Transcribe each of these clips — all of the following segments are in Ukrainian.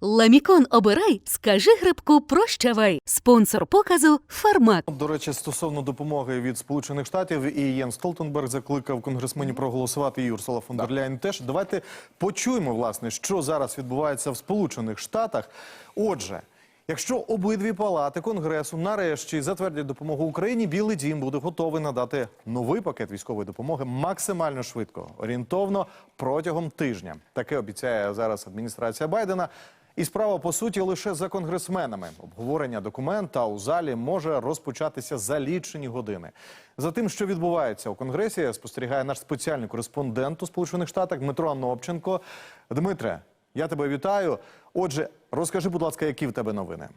Ламікон обирай, скажи грибку прощавай. Спонсор показу Фармак. До речі, стосовно допомоги від Сполучених Штатів і Єн Столтенберг закликав конгресменів проголосувати і Урсула фон дер Ляйн теж. Давайте почуємо, власне, що зараз відбувається в Сполучених Штатах. Отже, якщо обидві палати Конгресу нарешті затвердять допомогу Україні, Білий Дім буде готовий надати новий пакет військової допомоги максимально швидко, орієнтовно протягом тижня. Таке обіцяє зараз адміністрація Байдена. І справа по суті лише за конгресменами. Обговорення документа у залі може розпочатися за лічені години. За тим, що відбувається у конгресі, спостерігає наш спеціальний кореспондент у Сполучених Штатах Дмитро Анопченко. Дмитре, я тебе вітаю. Отже, розкажи, будь ласка, які в тебе новини?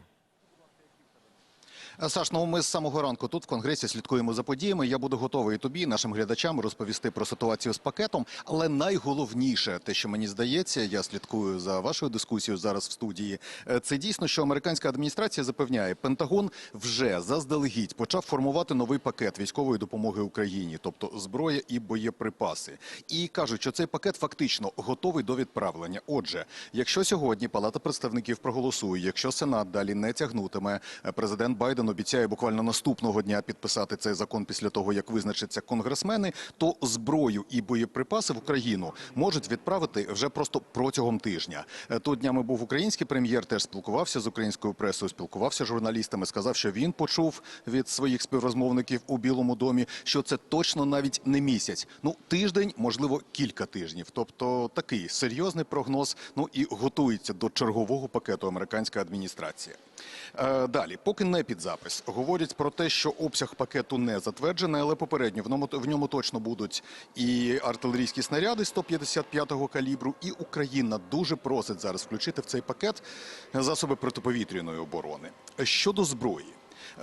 Саш, ну ми з самого ранку тут в конгресі слідкуємо за подіями. Я буду готовий тобі, нашим глядачам, розповісти про ситуацію з пакетом. Але найголовніше, те, що мені здається, я слідкую за вашою дискусією зараз в студії. е, Це дійсно, що американська адміністрація запевняє, Пентагон вже заздалегідь почав формувати новий пакет військової допомоги Україні, тобто зброя і боєприпаси. І кажуть, що цей пакет фактично готовий до відправлення. Отже, якщо сьогодні Палата представників проголосує, якщо Сенат далі не тягнутиме, е, президент Байден обіцяє буквально наступного дня підписати цей закон після того, як визначаться конгресмени, то зброю і боєприпаси в Україну можуть відправити вже просто протягом тижня. Е, Тут днями був український прем'єр, теж спілкувався з українською пресою, спілкувався з журналістами, сказав, що він почув від своїх співрозмовників у Білому домі, що це точно навіть не місяць. Ну, тиждень, можливо, кілька тижнів. Тобто такий серйозний прогноз. Ну і готується до чергового пакету американська адміністрація. Е, далі, поки не під запис, говорять про те, що обсяг пакету не затверджений, але попередньо в ньому, в ньому точно будуть і артилерійські снаряди 155-го калібру, і Україна дуже просить зараз включити в цей пакет засоби протиповітряної оборони. Щодо зброї.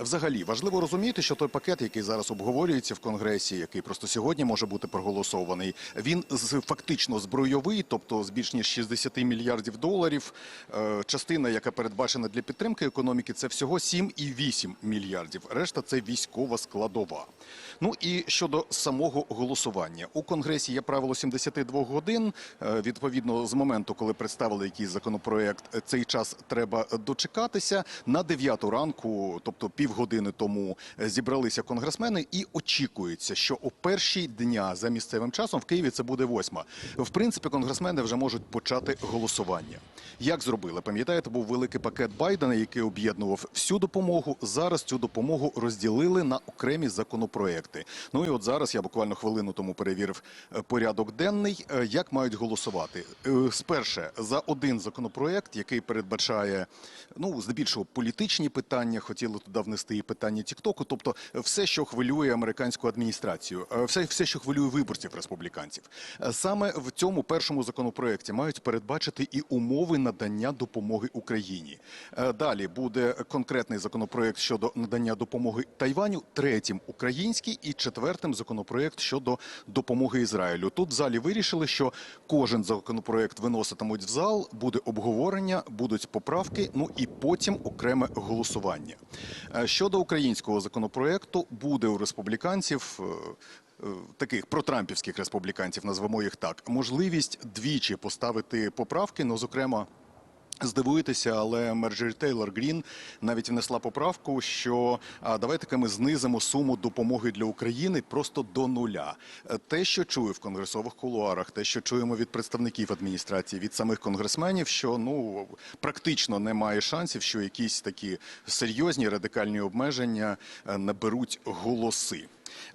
Взагалі важливо розуміти, що той пакет, який зараз обговорюється в конгресі, який просто сьогодні може бути проголосований, він фактично збройовий, тобто з більш ніж 60 мільярдів доларів. Е, Частина, яка передбачена для підтримки економіки, це всього 7,8 мільярдів. Решта це військова складова. Ну і щодо самого голосування у конгресі є правило 72 годин. Е, Відповідно, з моменту, коли представили якийсь законопроект, цей час треба дочекатися на 9 ранку, тобто півгодини тому, е, зібралися конгресмени, і очікується, що о першій дня за місцевим часом в Києві це буде восьма. В принципі, конгресмени вже можуть почати голосування. Як зробили? Пам'ятаєте, був великий пакет Байдена, який об'єднував всю допомогу. Зараз цю допомогу розділили на окремі законопроекти. Ну і от зараз я буквально хвилину тому перевірив е, порядок денний. Е, Як мають голосувати? Сперше за один законопроект, який передбачає ну здебільшого політичні питання, хотіли туди внести і питання Тіктоку, тобто е, все, що хвилює американську адміністрацію, е, все, все, що хвилює виборців республіканців. Е, Саме в цьому першому законопроекті мають передбачити і умови надання допомоги Україні. Далі буде конкретний законопроект щодо надання допомоги Тайваню, третім український і четвертим законопроект щодо допомоги Ізраїлю. Тут в залі вирішили, що кожен законопроект виноситимуть в зал, буде обговорення, будуть поправки. Ну і потім окреме голосування. Е, Щодо українського законопроекту, буде у республіканців. е, е, Таких протрампівських республіканців, назвемо їх так, можливість двічі поставити поправки, ну зокрема. Здивуєтеся, але Мерджері Тейлор Грін навіть внесла поправку, що давайте ми знизимо суму допомоги для України просто до нуля. Те, що чую в конгресових кулуарах, те, що чуємо від представників адміністрації, від самих конгресменів, що ну практично немає шансів, що якісь такі серйозні радикальні обмеження е, наберуть голоси.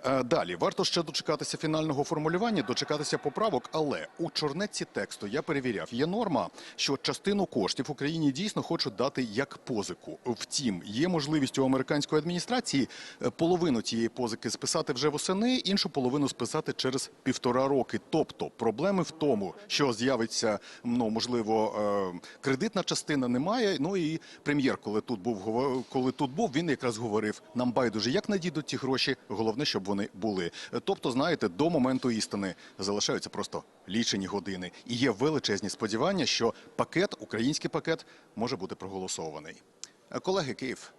Е, Далі варто ще дочекатися фінального формулювання, дочекатися поправок. Але у чорнетці тексту я перевіряв. Є норма, що частину коштів Україні дійсно хочуть дати як позику. Втім, є можливість у американської адміністрації е, половину цієї позики списати вже восени, іншу половину списати через півтора роки. Тобто проблеми в тому, що з'явиться ну можливо е, кредитна частина немає. Ну і прем'єр, коли тут був коли тут був, він якраз говорив: нам байдуже, як надійдуть ті гроші. Головне, щоб вони були. Тобто, знаєте, до моменту істини залишаються просто лічені години, і є величезні сподівання, що пакет, український пакет, може бути проголосований. Колеги, Київ.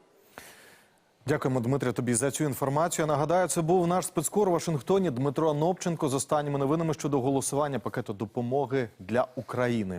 Дякуємо, Дмитре, тобі за цю інформацію. Нагадаю, це був наш спецкор у Вашингтоні Дмитро Анопченко з останніми новинами щодо голосування пакету допомоги для України.